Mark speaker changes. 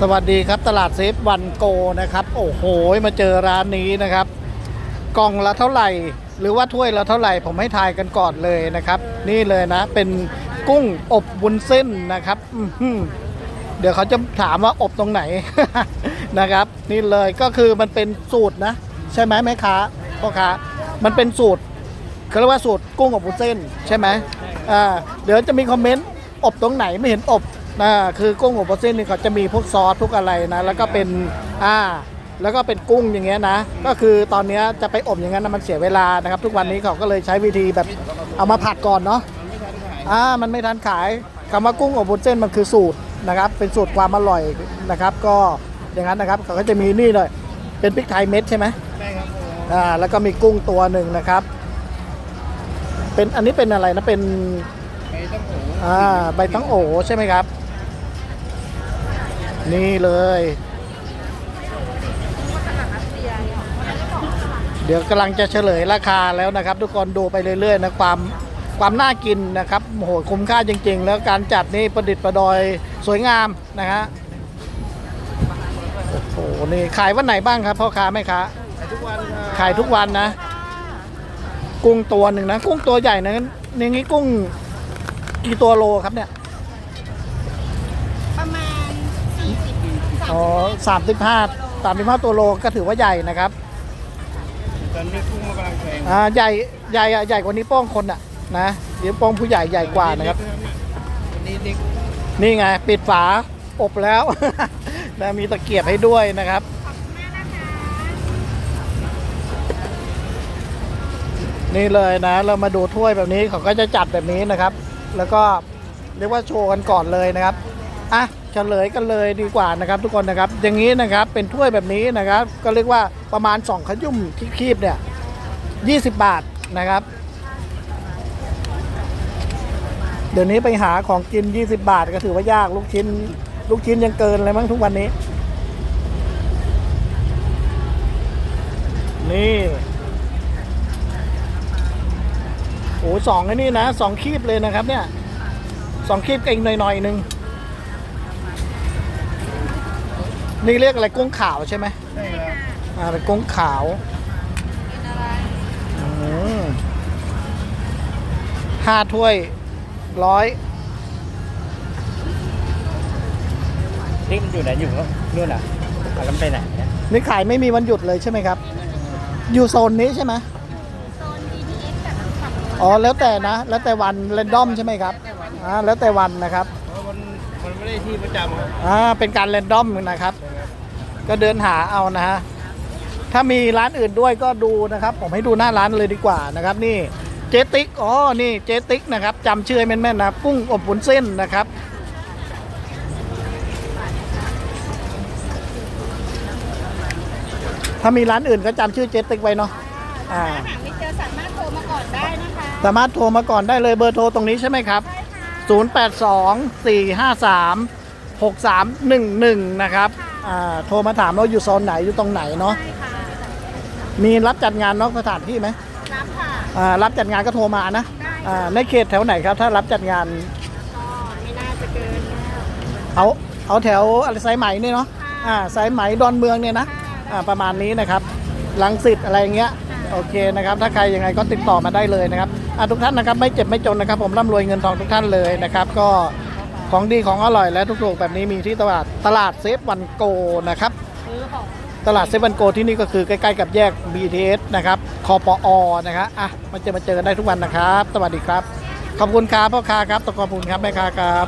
Speaker 1: สวัสดีครับตลาดเซฟวันโกนะครับ โอ้โหมาเจอร้านนี้นะครับ กล่องละเท่าไหร่ หรือว่าถ้วยละเท่าไหร่ ผมให้ทายกันก่อนเลยนะครับ นี่เลยนะ เป็นกุ้งอบวุ้นเส้นนะครับเดี๋ยวเขาจะถามว่าอบตรงไหนนะครับ นี่เลยก็คือมันเป็นสูตรนะ ใช่ไหมแม่ค้าพ่อค้ามันเป็นสูตรเขาเรียกว่าสูตรกุ้งอบวุ้นเส้น ใช่ไหมอ่าเดี๋ยวจะมีคอมเมนต์อบตรงไหนไม่เห็นอบ นะคือกุ้งอบวุ้นเส้นนี่เขาจะมีพวกซอสพวกอะไรนะ แล้วก็เป็นอ่าแล้วก็เป็นกุ้งอย่างเงี้ยนะ ก็คือตอนเนี้ยจะไปอบอย่างนั้นนะมันเสียเวลานะครับ ทุกวันนี้เขาก็เลยใช้วิธีแบบเอามาผัดก่อนเนาะอ่ามันไม่ทันขายคำว่ากุ้งอบวุ้นเส้นมันคือสูตรนะครับ เป็นสูตรความอร่อยนะครับ ก็อย่างนั้นนะครับเขาก็จะมีนี่เลยเป็นพริกไทยเม็ดใช่ไหม
Speaker 2: ใช่ครับผม
Speaker 1: อ่าแล้วก็มีกุ้งตัวหนึ่งนะครับ เป็นอันนี้เป็นอะไรนะเป็น
Speaker 2: ไปต้องโห
Speaker 1: อ่าใบตั้งโอใช่ไหมครับ นี่เลย เดี๋ยวกำลังจะเฉลยราคาแล้วนะครับ ทุกคนดูไปเรื่อยๆนะความความน่ากินนะครับโอ้โหคุ้มค่าจริง ๆ แล้วการจัดนี่ประดิษฐ์ประดอยสวยงามนะฮะโอ้โหนี่ขายวันไหนบ้างครับพ่อค้าแม่ค้า
Speaker 2: ขายทุกวันครับ
Speaker 1: ขายทุกวันนะ กุ้งตัวหนึ่งนะ กุ้งตัวใหญ่นะอย่างนี้กุ้งกี่ตัวโลครับเนี่ย อ๋อสามสิบห้าสามสิบห้าตัวโลก็ถือว่าใหญ่นะครับ
Speaker 2: ตอนนี้กุ้งมันกำลังแพง
Speaker 1: อ่าใหญ่ใหญ่อะใหญ่กว่านี้วโป้องคนอะนะเดี๋ยวโป้องผู้ใหญ่ใหญ่กว่านะครับ
Speaker 2: วันนี้เด็ก
Speaker 1: นี่ไงปิดฝาอบแล้ว นะมีตะเกียบให้ด้วยนะครับ นี่เลยนะ เรามาดูถ้วยแบบนี้เขาก็จะจัดแบบนี้นะครับ แล้วก็เรียกว่าโชว์กันก่อนเลยนะครับอะ เฉลยกันเลยดีกว่านะครับ ทุกคนนะครับ อย่างนี้นะครับ เป็นถ้วยแบบนี้นะครับ ก็เรียกว่าประมาณ 2 ขยุ่มที่คีบเนี่ย20 บาทนะครับ เดี๋ยวนี้ไปหาของกิน 20 บาทก็ถือว่ายากลูกชิ้น ลูกชิ้นยังเกินเลยมั้งทุกวันนี้ นี่โอ้สองไอ้นี่นะสองคีบเลยนะครับเนี่ยสองคีบกับอีกหน่อยหนึ่ง นี่เรียกอะไรกุ้งขาวใช่ไหม
Speaker 2: ใช่ครับ
Speaker 1: อ่าเป็นกุ้งขาวอืมห้าถ้วยร้อย
Speaker 2: นี่มันอยู่ไหนอยู่นู่นอะอะแล้วมันไปไหนเนี่ย
Speaker 1: นี่ขายไม่มีวันหยุดเลยใช่ไหมครับ อยู่โซนนี้ใช่ไหม
Speaker 3: โซน BTS กับฝั่งโน้น
Speaker 1: อ๋อแล้วแต่นะ แล้วแต่วันเรนดอมใช่ไหมครับอ่าแล้วแต่วันนะครับ
Speaker 2: เพราะมันมันไม่ได้ที่ประจำครับ
Speaker 1: อ่าเป็นการเรนดอมนะครับ ก็เดินหาเอานะฮะถ้ามีร้านอื่นด้วยก็ดูนะครับ ผมให้ดูหน้าร้านเลยดีกว่านะครับนี่เจติกอ๋อนี่เจติกนะครับจำชื่อให้แม่นๆนะกุ้งอบวุ้นเส้นนะครับถ้ามีร้านอื่นก็จำชื่อเจติกไว้เนาะอ่า
Speaker 3: ถ้าหาไม่เจอสามารถโทรมาก่อนได้นะคะ
Speaker 1: สามารถโทรมาก่อนได้เลยเบอร์โทรตรงนี้ใช่ไหมครับ
Speaker 3: ใช่ค่ะ
Speaker 1: 082 453 6311 นะครับ อ่าโทรมาถามว่าอยู่โซนไหนอยู่ตรงไหนเนาะ
Speaker 3: ใช่ค่ะ
Speaker 1: มีรับจัดงานนอกสถานที่ไหม
Speaker 3: รับค่ะ
Speaker 1: อ่ารับจัดงานก็โทรมานะ
Speaker 3: ได้
Speaker 1: อ่าในเขตแถวไหนครับ ถ้ารับจัดงาน
Speaker 3: ก็ไม่น่าจะเกินแล้ว
Speaker 1: เอา เอาแถวอะไรสายไหมนี่เนาะ
Speaker 3: ค่ะ
Speaker 1: อ่าสายไหมดอนเมืองเนี่ยนะอ่าประมาณนี้นะครับลังสิตอะไรอย่างเงี้ยโอเคนะครับ ถ้าใครยังไงก็ติดต่อมาได้เลยนะครับอ่าทุกท่านนะครับไม่เจ็บไม่จนนะครับ ผมร่ำรวยเงินทองทุกท่านเลยนะครับ ก็ ของดีของอร่อยและทุกๆแบบนี้มีที่ตลาดตลาดเซฟวันโกนะครับตลาดเซฟวันโกที่นี่ก็คือใกล้ๆกับแยก BTS นะครับคอปอนะครับอะมาเจอมาเจอกันได้ทุกวันนะครับ สวัสดีครับ ขอบคุณครับพ่อค้าครับขอบคุณครับแม่ค้าครับ